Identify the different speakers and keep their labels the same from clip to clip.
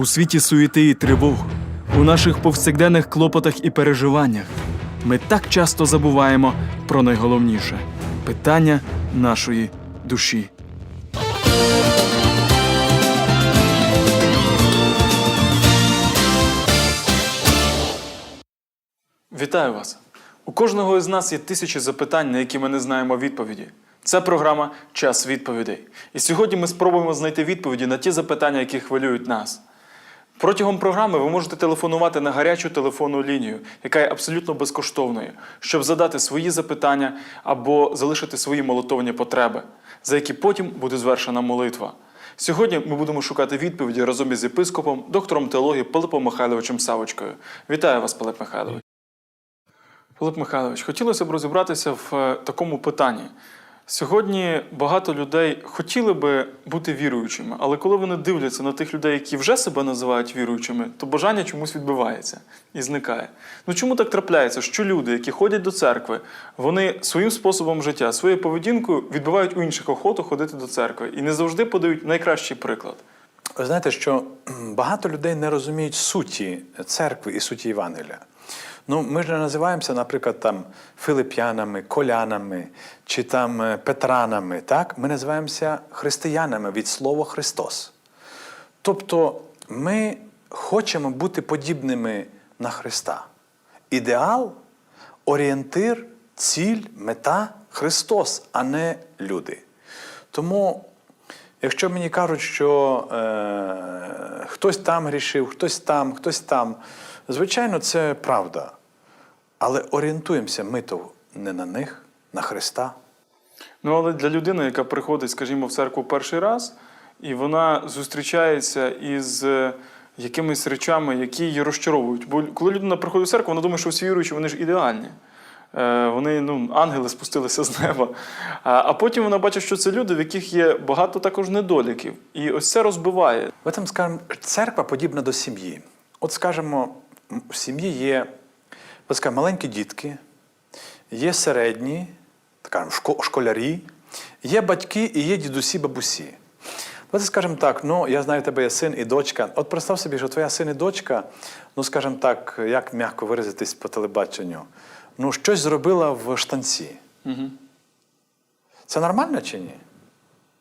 Speaker 1: У світі суєти і тривог, у наших повсякденних клопотах і переживаннях ми так часто забуваємо про найголовніше питання нашої душі. Вітаю вас! У кожного із нас є тисячі запитань, на які ми не знаємо відповіді. Це програма Час відповідей. І сьогодні ми спробуємо знайти відповіді на ті запитання, які хвилюють нас. Протягом програми ви можете телефонувати на гарячу телефонну лінію, яка є абсолютно безкоштовною, щоб задати свої запитання або залишити свої молитовні потреби, за які потім буде звершена молитва. Сьогодні ми будемо шукати відповіді разом із єпископом, доктором теології Пилипом Михайловичем Савочкою. Вітаю вас, Пилип Михайлович. Пилип Михайлович, хотілося б розібратися в е, такому питанні. Сьогодні багато людей хотіли би бути віруючими, але коли вони дивляться на тих людей, які вже себе називають віруючими, то бажання чомусь відбивається і зникає. Ну чому так трапляється, що люди, які ходять до церкви, вони своїм способом життя, своєю поведінкою відбивають у інших охоту ходити до церкви і не завжди подають найкращий приклад.
Speaker 2: Ви знаєте, що багато людей не розуміють суті церкви і суті Євангелія. Ну, ми ж не називаємося, наприклад, там филип'янами, колянами чи там е, петранами. Так? Ми називаємося християнами від слова Христос. Тобто ми хочемо бути подібними на Христа. Ідеал, орієнтир, ціль, мета Христос, а не люди. Тому Якщо мені кажуть, що е, хтось там грішив, хтось там, хтось там, звичайно, це правда. Але орієнтуємося ми то не на них, на Христа.
Speaker 1: Ну, але для людини, яка приходить, скажімо, в церкву перший раз, і вона зустрічається із е, якимись речами, які її розчаровують. Бо коли людина приходить в церкву, вона думає, що всі віруючі, вони ж ідеальні. Е, Вони, ну, ангели спустилися з неба. А, потім вона бачить, що це люди, в яких є багато також недоліків. І ось це розбиває.
Speaker 2: В этом, скажімо, церква подібна до сім'ї. От, скажімо, в сім'ї є от, маленькі дітки, є середні, скажімо, школярі, є батьки і є дідусі, бабусі. От, скажімо так, ну я знаю, в тебе є син і дочка. От представ собі, що твоя син і дочка, ну скажімо так, як м'яко виразитись по телебаченню, ну щось зробила в штанці.
Speaker 1: Угу.
Speaker 2: Це нормально чи ні?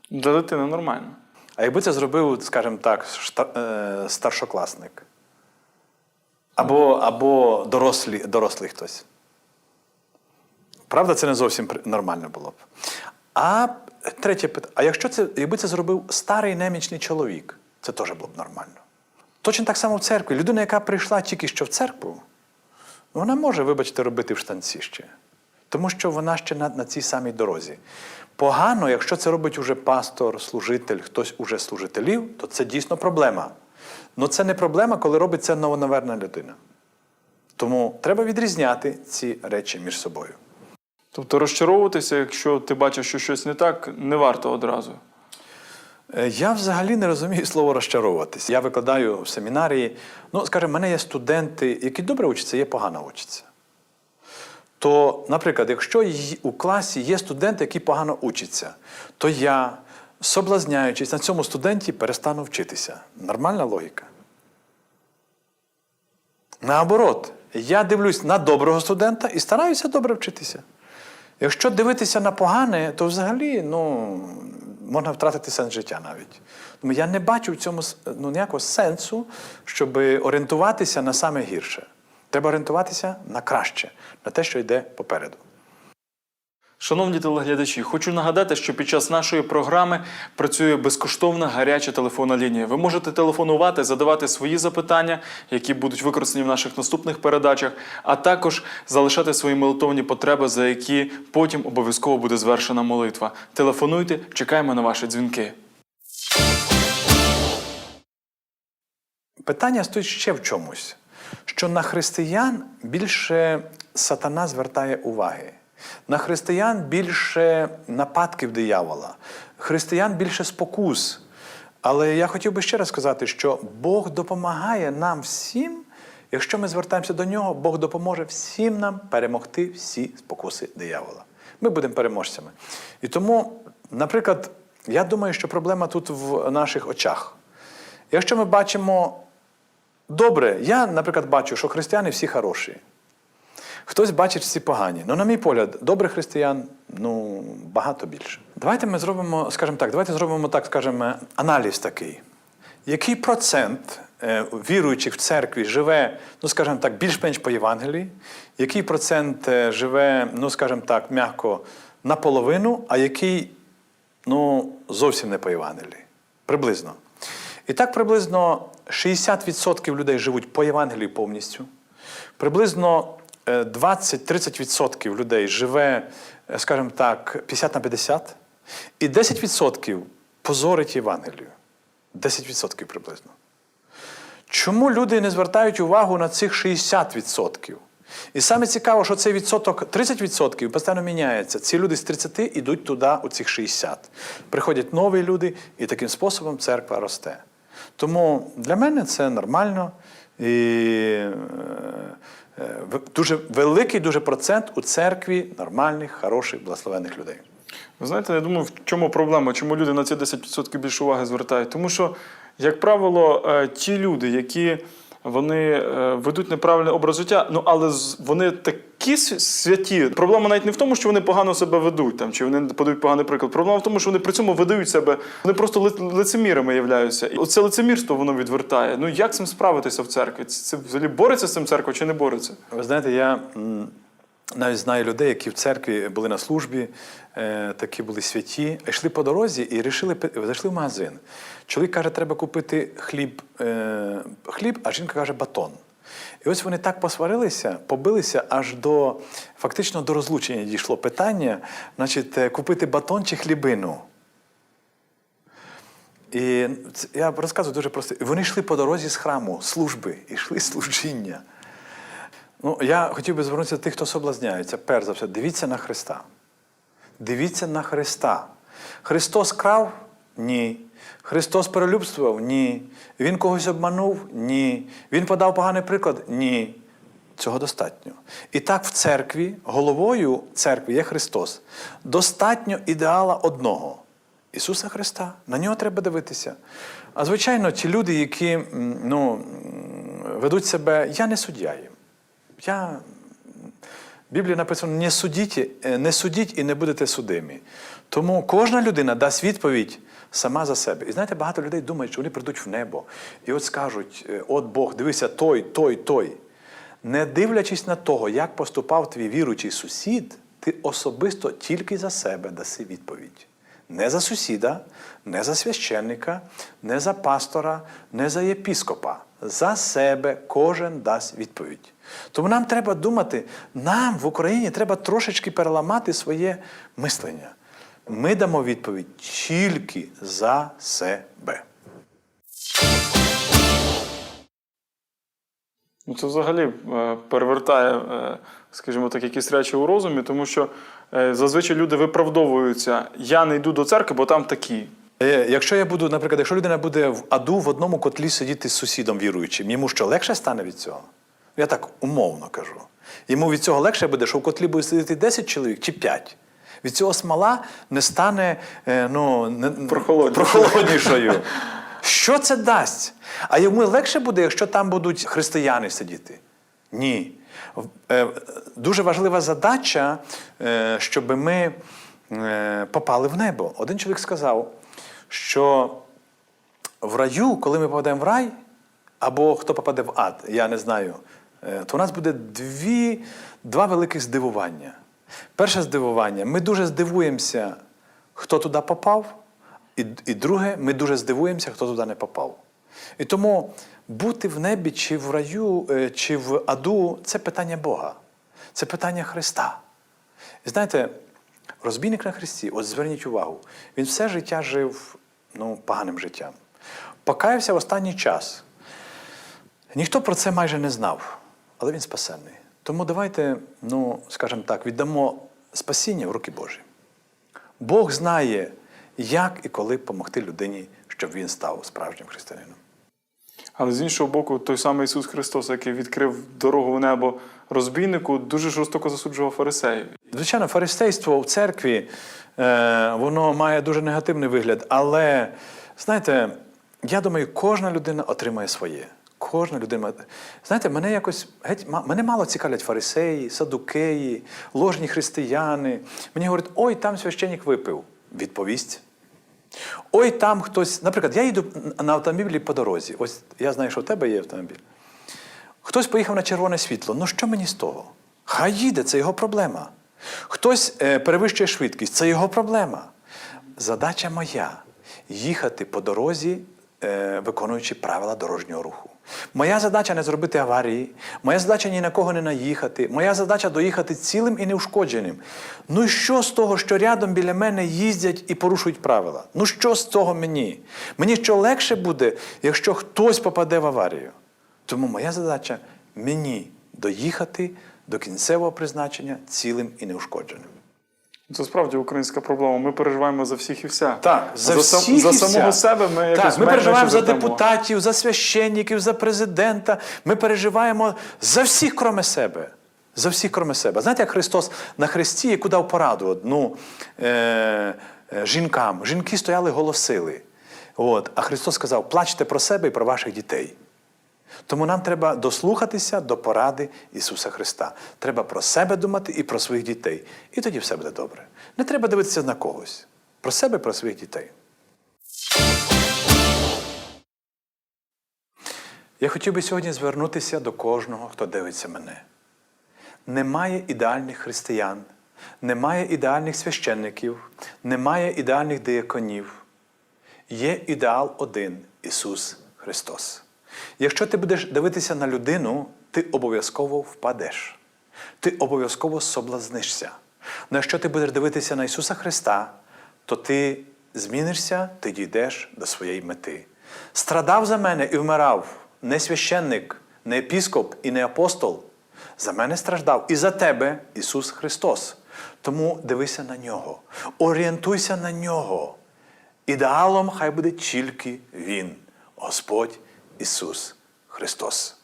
Speaker 1: Для дитини нормально.
Speaker 2: А якби це зробив, скажімо так, е, старшокласник? Або, або дорослі, дорослий хтось. Правда, це не зовсім нормально було б. А третє питання: а якщо це, якби це зробив старий немічний чоловік, це теж було б нормально. Точно так само в церкві. Людина, яка прийшла тільки що в церкву, вона може, вибачте, робити в штанці ще. Тому що вона ще на, на цій самій дорозі. Погано, якщо це робить уже пастор, служитель, хтось уже служителів, то це дійсно проблема. Але це не проблема, коли робить це новонаверна людина. Тому треба відрізняти ці речі між собою.
Speaker 1: Тобто розчаровуватися, якщо ти бачиш, що щось не так, не варто одразу.
Speaker 2: Е, Я взагалі не розумію слово розчаровуватися. Я викладаю в семінарії. Ну, скажімо, в мене є студенти, які добре учаться, є погано учаться. То, наприклад, якщо у класі є студент, який погано учиться, то я, соблазняючись на цьому студенті, перестану вчитися. Нормальна логіка. Наоборот, я дивлюсь на доброго студента і стараюся добре вчитися. Якщо дивитися на погане, то взагалі ну, можна втратити сенс життя навіть. Тому я не бачу в цьому ну, ніякого сенсу, щоб орієнтуватися на саме гірше. Треба орієнтуватися на краще, на те, що йде попереду.
Speaker 1: Шановні телеглядачі, хочу нагадати, що під час нашої програми працює безкоштовна гаряча телефонна лінія. Ви можете телефонувати, задавати свої запитання, які будуть використані в наших наступних передачах, а також залишати свої молитовні потреби, за які потім обов'язково буде звершена молитва. Телефонуйте, чекаємо на ваші дзвінки.
Speaker 2: Питання стоїть ще в чомусь, що на християн більше сатана звертає уваги. На християн більше нападків диявола, християн більше спокус. Але я хотів би ще раз сказати, що Бог допомагає нам всім, якщо ми звертаємося до нього, Бог допоможе всім нам перемогти всі спокуси диявола. Ми будемо переможцями. І тому, наприклад, я думаю, що проблема тут в наших очах. Якщо ми бачимо добре, я, наприклад, бачу, що християни всі хороші. Хтось бачить всі погані. Ну, на мій погляд, добрих християн ну, багато більше. Давайте ми зробимо, скажімо так, давайте зробимо так, скажімо, аналіз такий. Який процент е, віруючих в церкві живе, ну, скажімо так, більш-менш по Євангелії, який процент е, живе, ну, скажімо так, м'яко наполовину, а який ну, зовсім не по Євангелії? Приблизно. І так приблизно 60% людей живуть по Євангелії повністю. Приблизно 20-30% людей живе, е, скажімо так, 50 на 50, і 10% позорить Євангелію. 10% приблизно. Чому люди не звертають увагу на цих 60%? І саме цікаво, що цей відсоток 30% постійно міняється. Ці люди з 30 йдуть туди, у цих 60. Приходять нові люди, і таким способом церква росте. Тому для мене це нормально. І е, е, дуже великий дуже процент у церкві нормальних, хороших, благословених людей.
Speaker 1: Ви знаєте, я думаю, в чому проблема, чому люди на ці 10% більше уваги звертають? Тому що, як правило, е, ті люди, які вони е, ведуть неправильний образ життя, ну але вони вони такі святі. Проблема навіть не в тому, що вони погано себе ведуть, там, чи вони подають поганий приклад. Проблема в тому, що вони при цьому видають себе, вони просто ли- лицемірами являються. І оце лицемірство воно відвертає. Ну як цим справитися в церкві? Це взагалі бореться з цим церква чи не бореться?
Speaker 2: Ви знаєте, я навіть знаю людей, які в церкві були на службі, е, такі були святі, а йшли по дорозі і рішили, зайшли в магазин. Чоловік каже, треба купити хліб, е, хліб, а жінка каже батон. І ось вони так посварилися, побилися аж до фактично до розлучення дійшло питання, значить, е, купити батон чи хлібину. І я розказую дуже просто. Вони йшли по дорозі з храму, служби, йшли служіння. Ну, я хотів би звернутися до тих, хто соблазняється. Перш за все, дивіться на Христа. Дивіться на Христа. Христос крав? Ні. Христос перелюбствував? Ні. Він когось обманув? Ні. Він подав поганий приклад? Ні. Цього достатньо. І так в церкві, головою церкви є Христос. Достатньо ідеала одного. Ісуса Христа. На нього треба дивитися. А звичайно, ті люди, які ну, ведуть себе, я не суддя їм. Я в написано: не судіть, е, не судіть і не будете судимі. Тому кожна людина дасть відповідь сама за себе. І знаєте, багато людей думають, що вони прийдуть в небо і от скажуть: е, от Бог, дивися, той, той, той. Не дивлячись на того, як поступав твій віруючий сусід, ти особисто тільки за себе даси відповідь. Не за сусіда, не за священника, не за пастора, не за єпіскопа. За себе кожен дасть відповідь. Тому нам треба думати, нам в Україні треба трошечки переламати своє мислення. Ми дамо відповідь тільки за себе.
Speaker 1: Ну, це взагалі е, перевертає, е, скажімо так, якісь речі у розумі, тому що е, зазвичай люди виправдовуються. Я не йду до церкви, бо там такі.
Speaker 2: Якщо я буду, наприклад, якщо людина буде в аду в одному котлі сидіти з сусідом віруючим, йому що легше стане від цього? Я так умовно кажу. Йому від цього легше буде, що в котлі буде сидіти 10 чоловік чи 5. Від цього смола не стане е, ну, не, прохолоднішою. Що це дасть? А йому легше буде, якщо там будуть християни сидіти? Ні. Е, Дуже важлива задача, е, щоб ми попали в небо. Один чоловік сказав, що в раю, коли ми попадемо в рай, або хто попаде в ад, я не знаю, то у нас буде дві, два великих здивування. Перше здивування, ми дуже здивуємося, хто туди попав, і, і друге, ми дуже здивуємося, хто туди не попав. І тому бути в небі чи в раю, е, чи в аду це питання Бога, це питання Христа. І знаєте, розбійник на Христі, от зверніть увагу, він все життя жив ну, поганим життям. Покаявся в останній час. Ніхто про це майже не знав, але він спасенний. Тому давайте, ну, скажімо так, віддамо спасіння в руки Божі. Бог знає, як і коли допомогти людині, щоб він став справжнім християнином.
Speaker 1: Але з іншого боку, той самий Ісус Христос, який відкрив дорогу в небо розбійнику, дуже жорстоко засуджував фарисеїв.
Speaker 2: Звичайно, фарисейство в церкві е, воно має дуже негативний вигляд, але знаєте, я думаю, кожна людина отримає своє. Кожна людина. Знаєте, мене якось геть мене мало цікавлять фарисеї, садукеї, ложні християни. Мені говорять, ой, там священник випив. Відповість. Ой, там хтось. Наприклад, я їду на автомобілі по дорозі. Ось я знаю, що в тебе є автомобіль. Хтось поїхав на червоне світло. Ну що мені з того? Хай їде, це його проблема. Хтось е, перевищує швидкість, це його проблема. Задача моя їхати по дорозі, е, виконуючи правила дорожнього руху. Моя задача не зробити аварії, моя задача ні на кого не наїхати, моя задача доїхати цілим і неушкодженим. Ну що з того, що рядом біля мене їздять і порушують правила? Ну що з того мені? Мені що легше буде, якщо хтось попаде в аварію? Тому моя задача мені доїхати до кінцевого призначення цілим і неушкодженим.
Speaker 1: Це справді українська проблема. Ми переживаємо за всіх і вся.
Speaker 2: Так, за,
Speaker 1: за,
Speaker 2: всіх
Speaker 1: за
Speaker 2: і
Speaker 1: самого
Speaker 2: вся.
Speaker 1: себе ми якось
Speaker 2: ми переживаємо за депутатів, за священників, за президента. Ми переживаємо за всіх, кроме себе. За всіх, кроме себе. Знаєте, як Христос на хресті яку дав пораду одну е, е, жінкам. Жінки стояли, голосили. От, а Христос сказав: плачте про себе і про ваших дітей. Тому нам треба дослухатися до поради Ісуса Христа. Треба про себе думати і про своїх дітей. І тоді все буде добре. Не треба дивитися на когось. Про себе і про своїх дітей. Я хотів би сьогодні звернутися до кожного, хто дивиться мене. Немає ідеальних християн, немає ідеальних священників, немає ідеальних дияконів. Є ідеал один Ісус Христос. Якщо ти будеш дивитися на людину, ти обов'язково впадеш. Ти обов'язково соблазнишся. Но якщо ти будеш дивитися на Ісуса Христа, то ти змінишся, ти дійдеш до своєї мети. Страдав за мене і вмирав не священник, не епіскоп і не апостол. За мене страждав і за тебе Ісус Христос. Тому дивися на нього, орієнтуйся на нього. Ідеалом хай буде тільки Він, Господь Ісус Христос.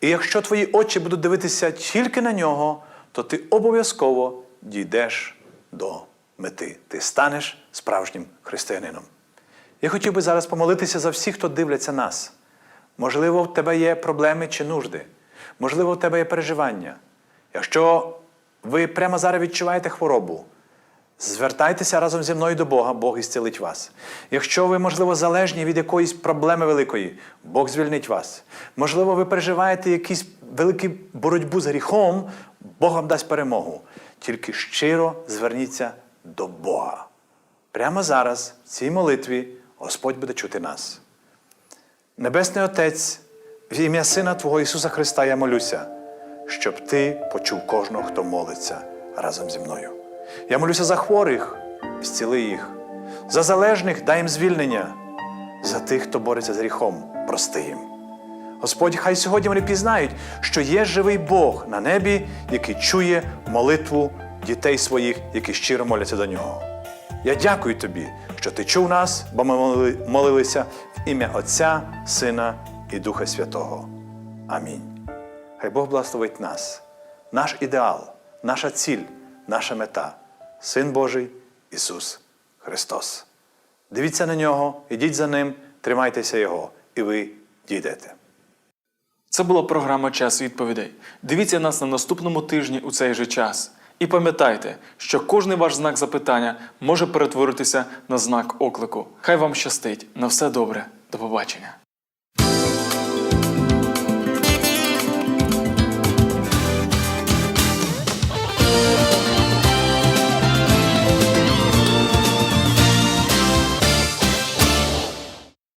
Speaker 2: І якщо твої очі будуть дивитися тільки на нього, то ти обов'язково дійдеш до мети. Ти станеш справжнім християнином. Я хотів би зараз помолитися за всіх, хто дивляться нас. Можливо, в тебе є проблеми чи нужди, можливо, в тебе є переживання. Якщо ви прямо зараз відчуваєте хворобу, Звертайтеся разом зі мною до Бога, Бог ісцілить вас. Якщо ви, можливо, залежні від якоїсь проблеми великої, Бог звільнить вас. Можливо, ви переживаєте якусь велику боротьбу з гріхом, Бог вам дасть перемогу. Тільки щиро зверніться до Бога. Прямо зараз, в цій молитві, Господь буде чути нас. Небесний Отець, в ім'я Сина Твого Ісуса Христа я молюся, щоб Ти почув кожного, хто молиться разом зі мною. Я молюся за хворих, зціли їх, за залежних дай їм звільнення, за тих, хто бореться з гріхом, прости їм. Господь, хай сьогодні вони пізнають, що є живий Бог на небі, який чує молитву дітей своїх, які щиро моляться до нього. Я дякую тобі, що ти чув нас, бо ми молилися в ім'я Отця, Сина і Духа Святого. Амінь. Хай Бог благословить нас, наш ідеал, наша ціль, наша мета Син Божий Ісус Христос. Дивіться на нього, ідіть за ним, тримайтеся Його, і ви дійдете.
Speaker 1: Це була програма Час відповідей. Дивіться нас на наступному тижні у цей же час. І пам'ятайте, що кожний ваш знак запитання може перетворитися на знак оклику. Хай вам щастить. На все добре. До побачення.